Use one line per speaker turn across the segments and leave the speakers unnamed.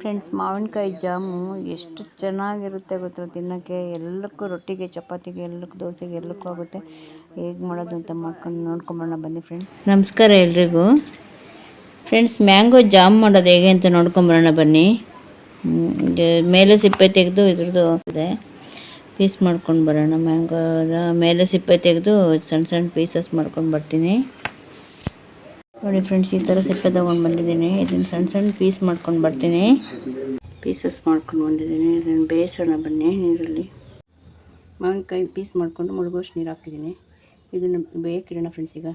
Friends ಮಾವಿನಕಾಯಿ jam ಎಷ್ಟು ಚೆನ್ನಾಗಿರುತ್ತೆ ಗೊತ್ತಾ ತಿನ್ನೋಕ್ಕೆ? ಎಲ್ಲಕ್ಕೂ ರೊಟ್ಟಿಗೆ, ಚಪಾತಿಗೆ, ಎಲ್ಲಕ್ಕೂ ದೋಸೆಗೆ, ಎಲ್ಲಕ್ಕೂ ಆಗುತ್ತೆ. ಹೇಗೆ ಮಾಡೋದು ಅಂತ ಮಾಡ್ಕೊಂಡು ನೋಡ್ಕೊಂಬರೋಣ, ಬನ್ನಿ ಫ್ರೆಂಡ್ಸ್ ನಮಸ್ಕಾರ ಎಲ್ರಿಗೂ. ಫ್ರೆಂಡ್ಸ್ ಮ್ಯಾಂಗೋ ಜಾಮ್ ಮಾಡೋದು ಹೇಗೆ ಅಂತ ನೋಡ್ಕೊಂಬರೋಣ, ಬನ್ನಿ. ಮೇಲೆ ಸಿಪ್ಪೆ ತೆಗೆದು ಇದ್ರದ್ದು ಇದೆ. ಪೀಸ್ ಮಾಡ್ಕೊಂಡು ಬರೋಣ ಮ್ಯಾಂಗೋದ ಮೇಲೆ ಸಿಪ್ಪೆ ತೆಗೆದು ಸಣ್ಣ ಸಣ್ಣ ಪೀಸಸ್ ಮಾಡ್ಕೊಂಡು ಬರ್ತೀನಿ. ನೋಡಿ ಫ್ರೆಂಡ್ಸ್ ಈ ಥರ ಸಿಪ್ಪೆ ತೊಗೊಂಡು ಬಂದಿದ್ದೀನಿ. ಇದನ್ನು ಸಣ್ಣ ಸಣ್ಣ ಪೀಸ್ ಮಾಡ್ಕೊಂಡು ಬರ್ತೀನಿ. ಪೀಸಸ್ ಮಾಡ್ಕೊಂಡು ಬಂದಿದ್ದೀನಿ. ಇದನ್ನು ಬೇಯಿಸೋಣ ಬನ್ನಿ ನೀರಲ್ಲಿ. ಮಾವಿನಕಾಯಿ ಪೀಸ್ ಮಾಡಿಕೊಂಡು ಮುಳುಗೋಷ್ಟು ನೀರು ಹಾಕಿದ್ದೀನಿ ಇದನ್ನು ಬೇಯಕ್ಕಿಡೋಣ ಫ್ರೆಂಡ್ಸ್ ಈಗ.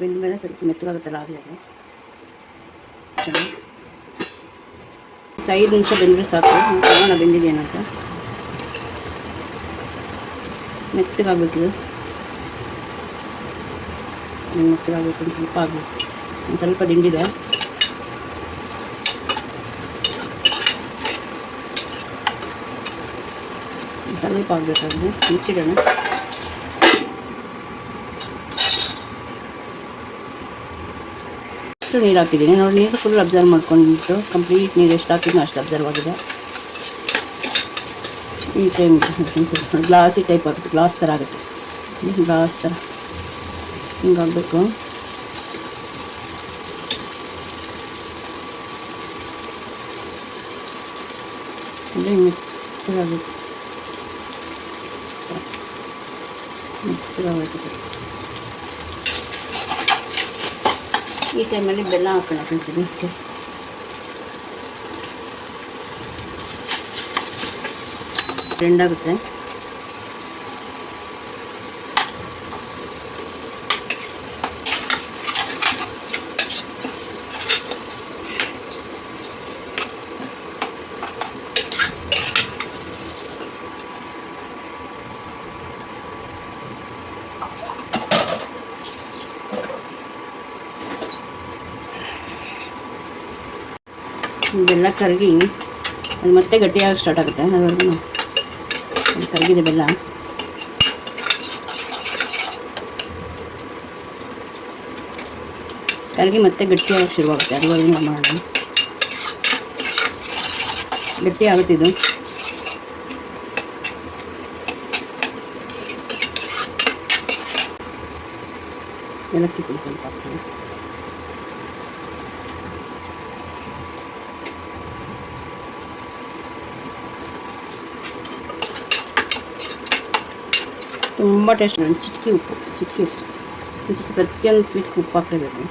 ಬೆಂದ ಮೇಲೆ ಸ್ವಲ್ಪ ಮೆತ್ತಗಾಗುತ್ತಲ್ಲ ಆಗಲಿದೆ ಐದು ನಿಮಿಷ ಬೆಂದರೆ ಸಾಕು. ನೋಡೋಣ ಬೆಂದಿದೆಯೇನಂತ ಮೆತ್ತಗಾಗ್ಬೇಕಿದು. ಮೆತ್ತಗಾಗಬೇಕು ಒಂದು ಸ್ವಲ್ಪ ಆಗಲಿ ಒಂದು ಸ್ವಲ್ಪ ದಿಂಡಿದೆ. ಸ್ವಲ್ಪ ಆಗಬೇಕಾದ್ರೆ ಮುಚ್ಚಿಡೋಣ. ಅಷ್ಟು ನೀರು ಹಾಕಿದ್ದೀನಿ. ನೋಡಿ, ನೀರು ಫುಲ್ ಅಬ್ಸರ್ವ್ ಮಾಡ್ಕೊಂಡ್ಬಿಟ್ಟು ಕಂಪ್ಲೀಟ್ ನೀರು ಎಷ್ಟು ಹಾಕಿದ್ನೋ ಅಷ್ಟು ಅಬ್ಸರ್ವ್ ಆಗಿದೆ. ಈ ಟೈಮ್ ಗ್ಲಾಸಿ ಟೈಪ್ ಆಗುತ್ತೆ. ಗ್ಲಾಸ್ ಥರ ಆಗುತ್ತೆ. ಗ್ಲಾಸ್ ಥರ. ಹಿಂಗಾಗಬೇಕು ಅಂದರೆ ಮೆತ್ತಗಾಗಬೇಕು ಮೆತ್ತಗಾಗಬೇಕು ಈ ಟೈಮಲ್ಲಿ ಬೆಲ್ಲ ಹಾಕೋಣ ಫ್ರೆಂಡ್ಸ್ ಇದಕ್ಕೆ ಆಗುತ್ತೆ ಬೆಲ್ಲ ಕರಗಿ ಅದು ಮತ್ತೆ ಗಟ್ಟಿಯಾಗಿ ಸ್ಟಾರ್ಟ್ ಆಗುತ್ತೆ. ಅದರಲ್ಲೂ ಅದು ಕರಗಿದೆ ಬೆಲ್ಲ. ಕರಗಿ ಮತ್ತೆ ಗಟ್ಟಿಯಾಗಿ ಶುರುವಾಗುತ್ತೆ. ಅದುವರೆಗೂ ನಾವು ಮಾಡೋಣ. ಗಟ್ಟಿ ಆಗುತ್ತಿದ್ದು ಏಲಕ್ಕಿ ಪುಡಿ ಸ್ವಲ್ಪ ಹಾಕ್ತೀನಿ. ತುಂಬ ಟೇಸ್ಟ್ ಚಿಟಕಿ ಉಪ್ಪು, ಚಿಟ್ಕಿ ಇಷ್ಟ. ಚಿಟ್ಕಿ ಪ್ರತಿಯೊಂದು ಸ್ವೀಟ್ಗೆ ಉಪ್ಪು ಹಾಕಲೇಬೇಕು.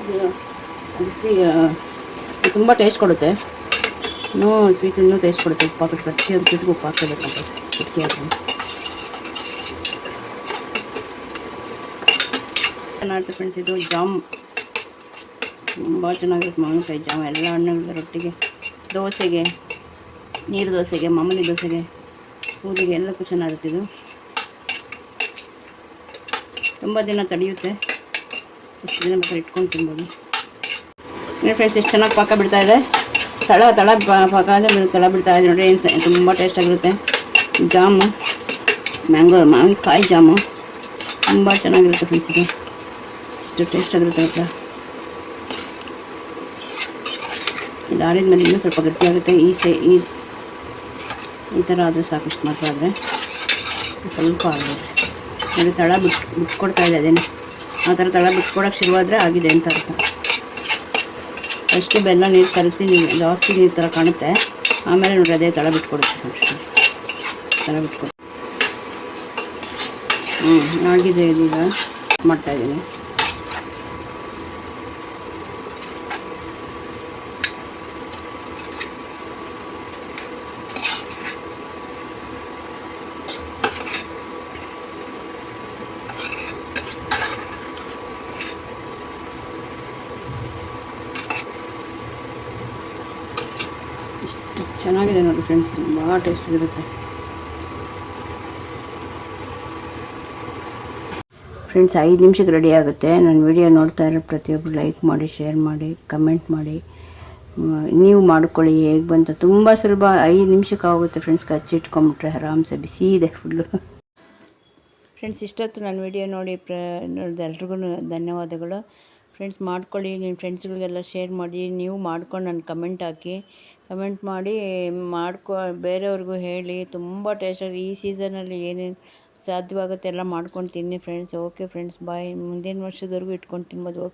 ಅದು ಅದು ಸ್ವೀ ತುಂಬ ಟೇಸ್ಟ್ ಕೊಡುತ್ತೆ. ಇನ್ನೂ ಸ್ವೀಟ್ ಇನ್ನೂ ಟೇಸ್ಟ್ ಕೊಡುತ್ತೆ ಉಪ್ಪು ಹಾಕಿ, ಪ್ರತಿಯೊಂದು ಸ್ವೀಟ್ಗೆ ಉಪ್ಪು ಹಾಕಲೇಬೇಕಂತ ಚಿಟಕಿ ಹಾಕಿ ಚೆನ್ನಾಗಿರುತ್ತೆ ಫ್ರೆಂಡ್ಸ್ ಇದು ಜಾಮ್. ತುಂಬ ಚೆನ್ನಾಗಿರುತ್ತೆ ಮಾವಿನಕಾಯಿ ಜಾಮ್, ಎಲ್ಲ ಹಣ್ಣುಗಳ ರೊಟ್ಟಿಗೆ. ದೋಸೆಗೆ, ನೀರು ದೋಸೆಗೆ, ಮಾಮೂಲಿ ದೋಸೆಗೆ ಪೂಜೆಗೆ ಎಲ್ಲಕ್ಕೂ ಚೆನ್ನಾಗಿರುತ್ತೆ ಇದು. ತುಂಬ ದಿನ ತಡೆಯುತ್ತೆ. ಎಷ್ಟು ದಿನ ಬೇಕಾದ್ರೆ ಇಟ್ಕೊಂಡು ತಿನ್ಬೋದು. ನೋಡಿ ಫ್ರೆಂಡ್ಸ್ ಎಷ್ಟು ಚೆನ್ನಾಗಿ ಪಾಕ ಬಿಡ್ತಾ ಇದೆ. ತಳ ತಳ ಪಾಕ ಅಂದರೆ ತಳ ಬಿಡ್ತಾ ಇದೆ ನೋಡಿ, ಏನು ತುಂಬ ಟೇಸ್ಟಾಗಿರುತ್ತೆ ಜಾಮು, ಮ್ಯಾಂಗೋ, ಮಾವಿನಕಾಯಿ ಜಾಮು. ತುಂಬ ಚೆನ್ನಾಗಿರುತ್ತೆ ಫ್ರೆಂಡ್ಸ್ ಇದು. ಎಷ್ಟು ಟೇಸ್ಟಾಗಿರುತ್ತೆ ಆಗಿರುತ್ತೆ ಅಂತ ಆರಿದ ಮೇಲೆ ಇನ್ನೂ ಸ್ವಲ್ಪ ಗಟ್ಟಿಯಾಗುತ್ತೆ ಈ ಸೇ, ಈ ಥರ ಆದರೆ ಸಾಕಷ್ಟು ಇಷ್ಟು ಮಾತ್ರ ಆದರೆ ಸ್ವಲ್ಪ ಆಗಿದೆ ನೋಡಿ ತಳ ಬಿಟ್ಟು ಬಿಟ್ಕೊಡ್ತಾ ಇದೆ ಅದೇನು ಆ ಥರ ತಳ ಬಿಟ್ಕೊಡೋಕೆ ಶುರುವಾದರೆ ಆಗಿದೆ ಅಂತ ಅರ್ಥ. ಫಸ್ಟು ಬೆಲ್ಲ ನೀರು ಕಲಸಿ ನೀರು ಜಾಸ್ತಿ ನೀರು ಥರ ಕಾಣುತ್ತೆ. ಆಮೇಲೆ ನೋಡಿ ಅದೇ ತಳ ಬಿಟ್ಕೊಡುತ್ತೆ ತಳ ಬಿಟ್ಕೊಡು ಹ್ಞೂ ಆಗಿದೆ ಇದೀಗ. ಮಾಡ್ತಾಯಿದ್ದೀನಿ ಇಷ್ಟು ಚೆನ್ನಾಗಿದೆ ನೋಡಿ ಫ್ರೆಂಡ್ಸ್ ತುಂಬ ಟೇಸ್ಟ್ ಇರುತ್ತೆ. ಫ್ರೆಂಡ್ಸ್ ಐದು ನಿಮಿಷಕ್ಕೆ ರೆಡಿ ಆಗುತ್ತೆ. ನನ್ನ ವಿಡಿಯೋ ನೋಡ್ತಾ ಇರೋ ಪ್ರತಿಯೊಬ್ಬರು ಲೈಕ್ ಮಾಡಿ ಶೇರ್ ಮಾಡಿ ಕಮೆಂಟ್ ಮಾಡಿ. ನೀವು ಮಾಡ್ಕೊಳ್ಳಿ, ಹೇಗೆ ಬಂತ. ತುಂಬ ಸುಲಭ, ಐದು ನಿಮಿಷಕ್ಕೆ ಆಗುತ್ತೆ ಫ್ರೆಂಡ್ಸ್ ಕಚ್ಚಿಟ್ಕೊಂಬಿಟ್ರೆ ಆರಾಮ್ಸೆ ಬಿಸಿ ಇದೆ ಫುಲ್ಲು ಫ್ರೆಂಡ್ಸ್ ಇಷ್ಟೊತ್ತು ನನ್ನ ವಿಡಿಯೋ ನೋಡಿ ಪ್ರ, ನೋಡಿದ ಎಲ್ರಿಗೂ ಧನ್ಯವಾದಗಳು. ಫ್ರೆಂಡ್ಸ್ ಮಾಡ್ಕೊಳ್ಳಿ, ನಿಮ್ಮ ಫ್ರೆಂಡ್ಸ್ಗಳಿಗೆಲ್ಲ ಶೇರ್ ಮಾಡಿ. ನೀವು ಮಾಡ್ಕೊಂಡು ನನ್ನ ಕಮೆಂಟ್ ಹಾಕಿ. ಕಮೆಂಟ್ ಮಾಡಿ, ಮಾಡ್ಕೊ, ಬೇರೆಯವ್ರಿಗೂ ಹೇಳಿ. ತುಂಬ ಟೇಸ್ಟಾಗಿ ಈ ಸೀಸನಲ್ಲಿ ಏನೇನು ಸಾಧ್ಯವಾಗುತ್ತೆ ಎಲ್ಲ ಮಾಡ್ಕೊಂಡು ತಿನ್ನಿ ಫ್ರೆಂಡ್ಸ್ ಓಕೆ ಫ್ರೆಂಡ್ಸ್ ಬಾಯ್ ಮುಂದಿನ ವರ್ಷದವರೆಗೂ ಇಟ್ಕೊಂಡು ತಿನ್ಬೋದು.